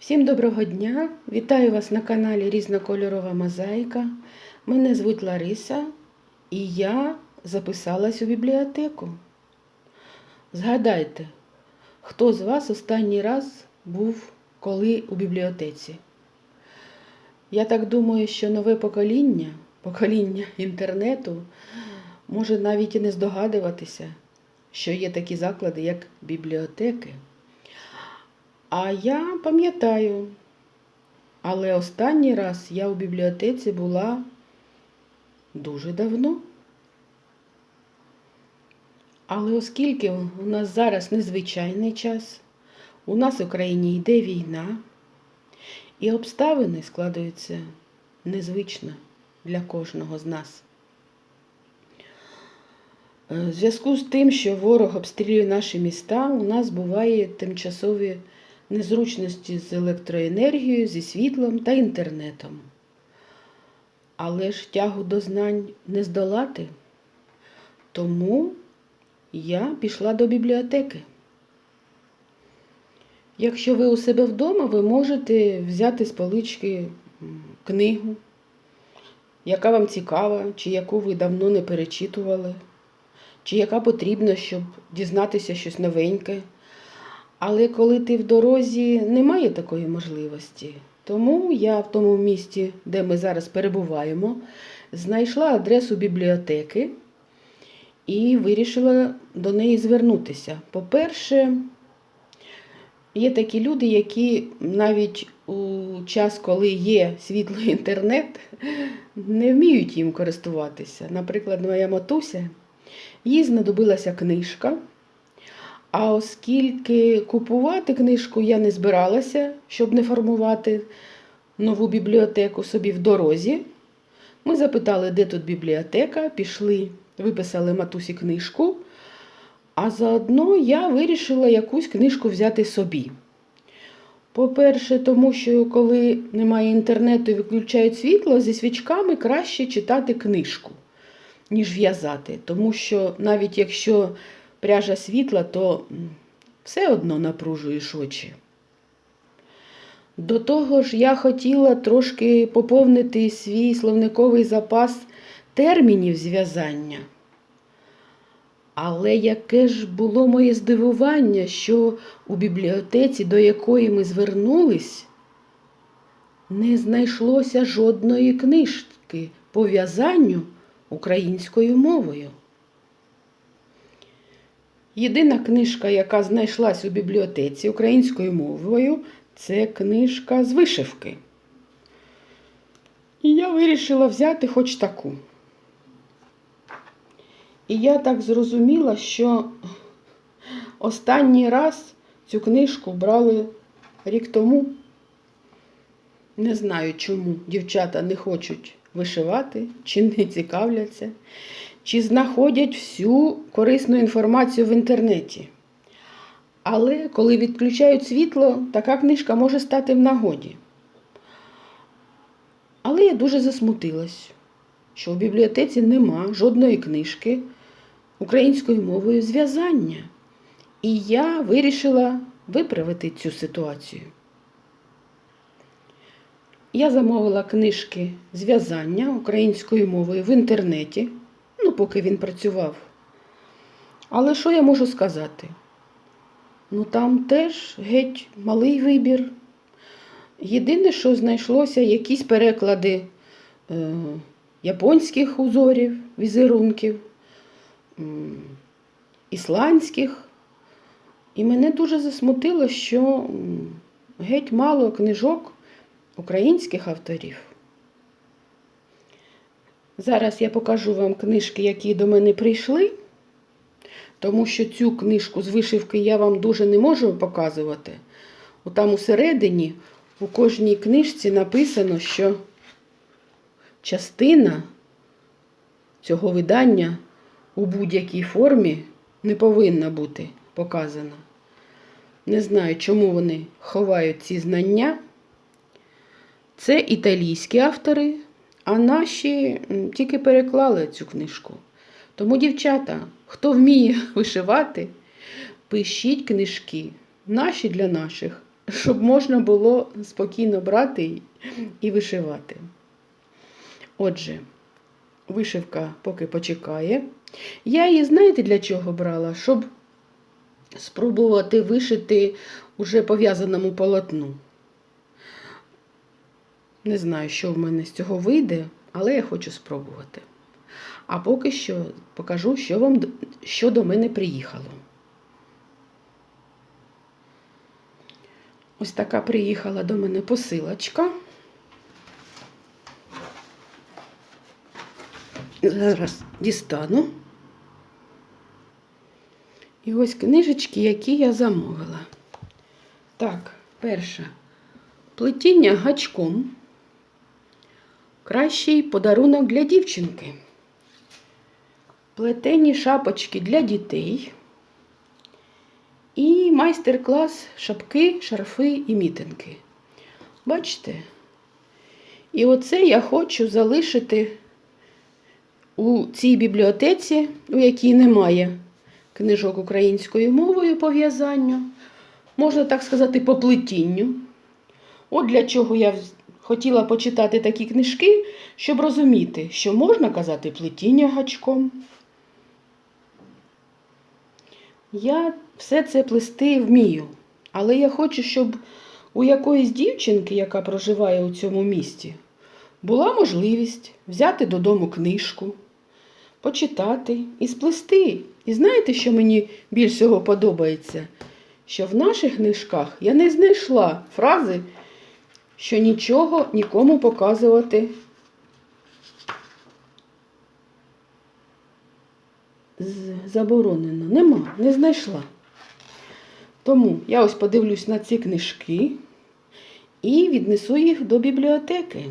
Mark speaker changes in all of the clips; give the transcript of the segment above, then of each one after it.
Speaker 1: Всім доброго дня! Вітаю вас на каналі Різнокольорова Мозаїка. Мене звуть Лариса і я записалась у бібліотеку. Згадайте, хто з вас останній раз був коли у бібліотеці? Я так думаю, що нове покоління, покоління інтернету, може навіть і не здогадуватися, що є такі заклади, як бібліотеки. А я пам'ятаю, але останній раз я у бібліотеці була дуже давно. Але оскільки у нас зараз незвичайний час, у нас в Україні йде війна, і обставини складаються незвично для кожного з нас. Е, В зв'язку з тим, що ворог обстрілює наші міста, у нас буває тимчасові незручності з електроенергією, зі світлом та інтернетом. Але ж тягу до знань не здолати. Тому я пішла до бібліотеки. Якщо ви у себе вдома, ви можете взяти з полички книгу, яка вам цікава, чи яку ви давно не перечитували, чи яка потрібна, щоб дізнатися щось новеньке. Але коли ти в дорозі, немає такої можливості. Тому я в тому місті, де ми зараз перебуваємо, знайшла адресу бібліотеки і вирішила до неї звернутися. По-перше, є такі люди, які навіть у час, коли є світло інтернет, не вміють їм користуватися. Наприклад, моя матуся, їй знадобилася книжка. А оскільки купувати книжку я не збиралася, щоб не формувати нову бібліотеку собі в дорозі, ми запитали, де тут бібліотека, пішли, виписали матусі книжку, а заодно я вирішила якусь книжку взяти собі. По-перше, тому що коли немає інтернету і виключають світло, зі свічками краще читати книжку, ніж в'язати. Тому що навіть якщо пряжа світла, то все одно напружуєш очі. До того ж, я хотіла трошки поповнити свій словниковий запас термінів зв'язання. Але яке ж було моє здивування, що у бібліотеці, до якої ми звернулись, не знайшлося жодної книжки по в'язанню українською мовою. Єдина книжка, яка знайшлась у бібліотеці українською мовою, це книжка з вишивки. І я вирішила взяти хоч таку. І я так зрозуміла, що останній раз цю книжку брали рік тому. Не знаю, чому дівчата не хочуть вишивати, чи не цікавляться, чи знаходять всю корисну інформацію в інтернеті. Але коли відключають світло, така книжка може стати в нагоді. Але я дуже засмутилась, що в бібліотеці нема жодної книжки українською мовою зв'язання. І я вирішила виправити цю ситуацію. Я замовила книжки зв'язання українською мовою в інтернеті, ну, поки він працював. Але що я можу сказати? Ну, там теж геть малий вибір. Єдине, що знайшлося, якісь переклади е, японських узорів, візерунків, м, ісландських. І мене дуже засмутило, що геть мало книжок українських авторів. Зараз я покажу вам книжки, які до мене прийшли, тому що цю книжку з вишивки я вам дуже не можу показувати. Там усередині у кожній книжці написано, що частина цього видання у будь-якій формі не повинна бути показана. Не знаю, чому вони ховають ці знання. Це італійські автори, а наші тільки переклали цю книжку. Тому, дівчата, хто вміє вишивати, пишіть книжки наші для наших щоб можна було спокійно брати і вишивати. Отже, вишивка поки почекає. Я її, знаєте, для чого брала? Щоб спробувати вишити уже пов'язаному полотну. Не знаю, що в мене з цього вийде, але я хочу спробувати. А поки що покажу, що, вам, що до мене приїхало. Ось така приїхала до мене посилочка. Зараз дістану. І ось книжечки, які я замовила. Так, перша. Плетіння гачком. Кращий подарунок для дівчинки. Плетені шапочки для дітей. І майстер-клас шапки, шарфи і мітинки. Бачите? І оце я хочу залишити у цій бібліотеці, у якій немає книжок українською мовою по в'язанню, можна так сказати, по плетінню. От для чого я хотіла почитати такі книжки, щоб розуміти, що можна казати плетіння гачком. Я все це плести вмію, але я хочу, щоб у якоїсь дівчинки, яка проживає у цьому місті, була можливість взяти додому книжку, почитати і сплести. І знаєте, що мені більш всього подобається? Що в наших книжках я не знайшла фрази, що нічого нікому показувати заборонено. Нема, не знайшла. Тому я ось подивлюсь на ці книжки і віднесу їх до бібліотеки.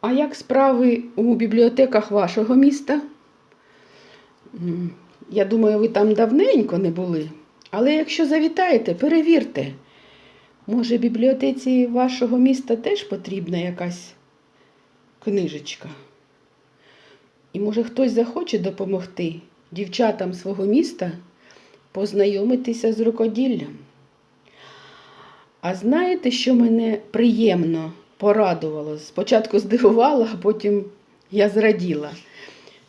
Speaker 1: А як справи у бібліотеках вашого міста? Я думаю, ви там давненько не були. Але якщо завітаєте, перевірте. Може, бібліотеці вашого міста теж потрібна якась книжечка? І може хтось захоче допомогти дівчатам свого міста познайомитися з рукоділлям. А знаєте, що мене приємно порадувало? Спочатку здивувало, а потім я зраділа,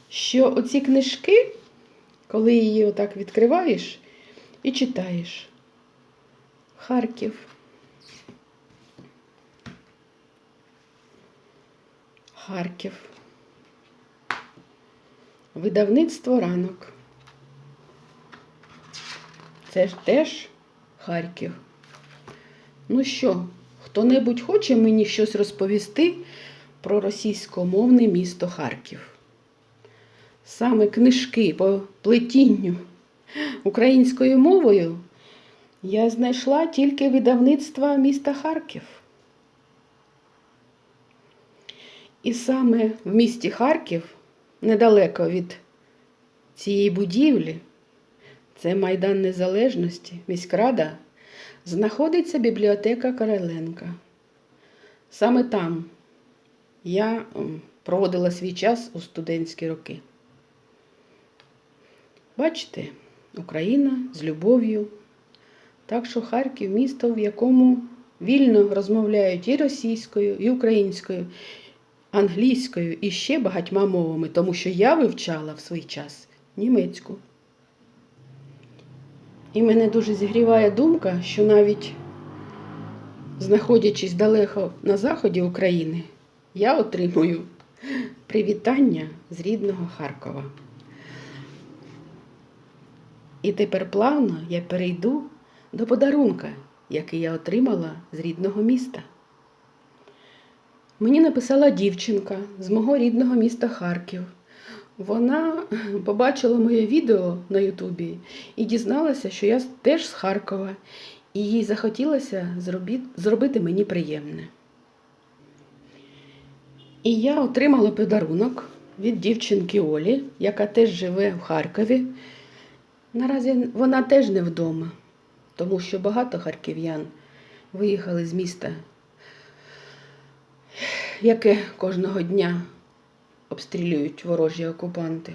Speaker 1: що оці книжки, коли її отак відкриваєш і читаєш, Харків. Харків. Видавництво ранок. Це ж теж Харків. Ну що, хто-небудь хоче мені щось розповісти про російськомовне місто Харків? Саме книжки по плетінню українською мовою я знайшла тільки видавництва міста Харків. І саме в місті Харків недалеко від цієї будівлі, це Майдан Незалежності, міськрада, знаходиться бібліотека Короленка. Саме там я проводила свій час у студентські роки. Бачите, Україна з любов'ю. Так що Харків місто, в якому вільно розмовляють і російською, і українською, англійською і ще багатьма мовами, тому що я вивчала в свій час німецьку. І мене дуже зігріває думка, що навіть знаходячись далеко на заході України, я отримую привітання з рідного Харкова. І тепер плавно я перейду до подарунка, який я отримала з рідного міста. Мені написала дівчинка з мого рідного міста Харків. Вона побачила моє відео на Ютубі і дізналася, що я теж з Харкова, і їй захотілося зробити мені приємне. І я отримала подарунок від дівчинки Олі, яка теж живе в Харкові. Наразі вона теж не вдома, тому що багато харків'ян виїхали з міста яке кожного дня обстрілюють ворожі окупанти.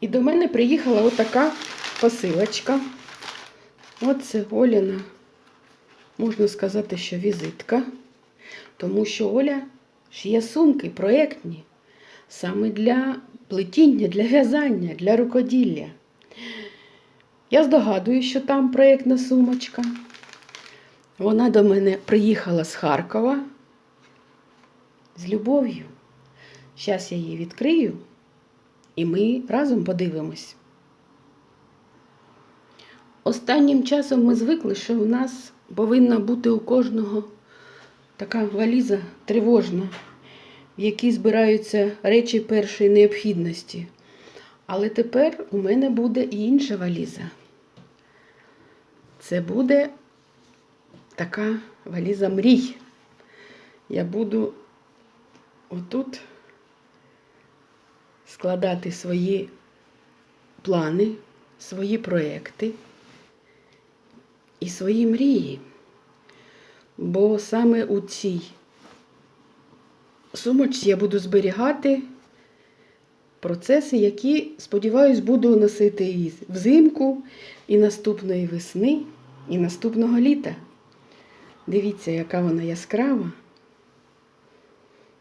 Speaker 1: І до мене приїхала отака посилочка. Оце Оляна, можна сказати, що візитка. Тому що Оля шиє сумки проєктні, саме для плетіння, для в'язання, для рукоділля. Я здогадую, що там проєктна сумочка. Вона до мене приїхала з Харкова з любов'ю. Зараз я її відкрию, і ми разом подивимось. Останнім часом ми звикли, що у нас повинна бути у кожного така валіза тривожна, в якій збираються речі першої необхідності. Але тепер у мене буде і інша валіза. Це буде така валіза мрій. Я буду отут складати свої плани, свої проекти і свої мрії. Бо саме у цій сумочці я буду зберігати процеси, які, сподіваюсь, буду носити і взимку, і наступної весни, і наступного літа. Дивіться, яка вона яскрава.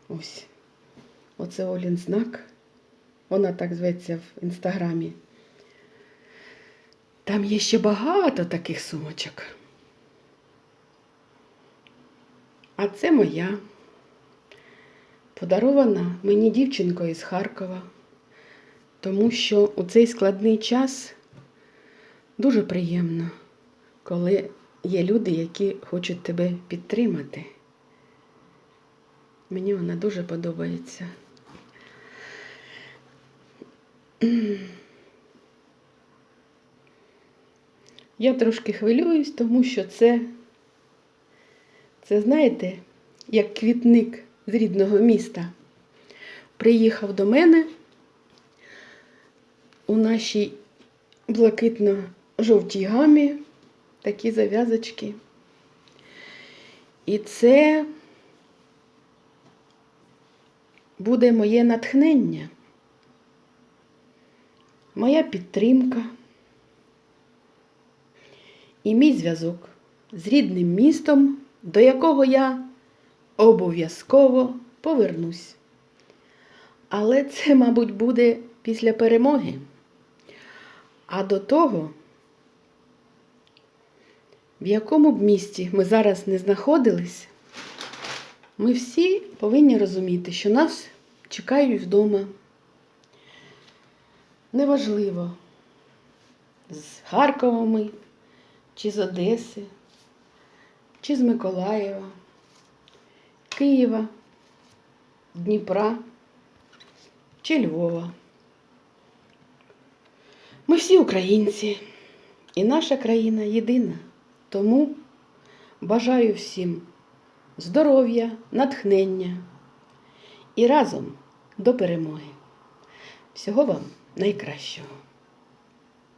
Speaker 1: Ось. Оце Олін знак. Вона так зветься в інстаграмі. Там є ще багато таких сумочок. А це моя. Подарована мені дівчинкою з Харкова, тому що у цей складний час дуже приємно, коли є люди, які хочуть тебе підтримати. Мені вона дуже подобається. Я трошки хвилююсь, тому що це, це знаєте, як квітник з рідного міста. Приїхав до мене у нашій блакитно-жовтій гамі такі зав'язочки. І це буде моє натхнення, моя підтримка і мій зв'язок з рідним містом, до якого я обов'язково повернусь. Але це, мабуть, буде після перемоги. А до того, в якому б місті ми зараз не знаходились, ми всі повинні розуміти, що нас чекають вдома. Неважливо, з Харкова ми, чи з Одеси, чи з Миколаєва, Києва, Дніпра чи Львова. Ми всі українці, і наша країна єдина. Тому бажаю всім здоров'я, натхнення і разом до перемоги. Всього вам найкращого!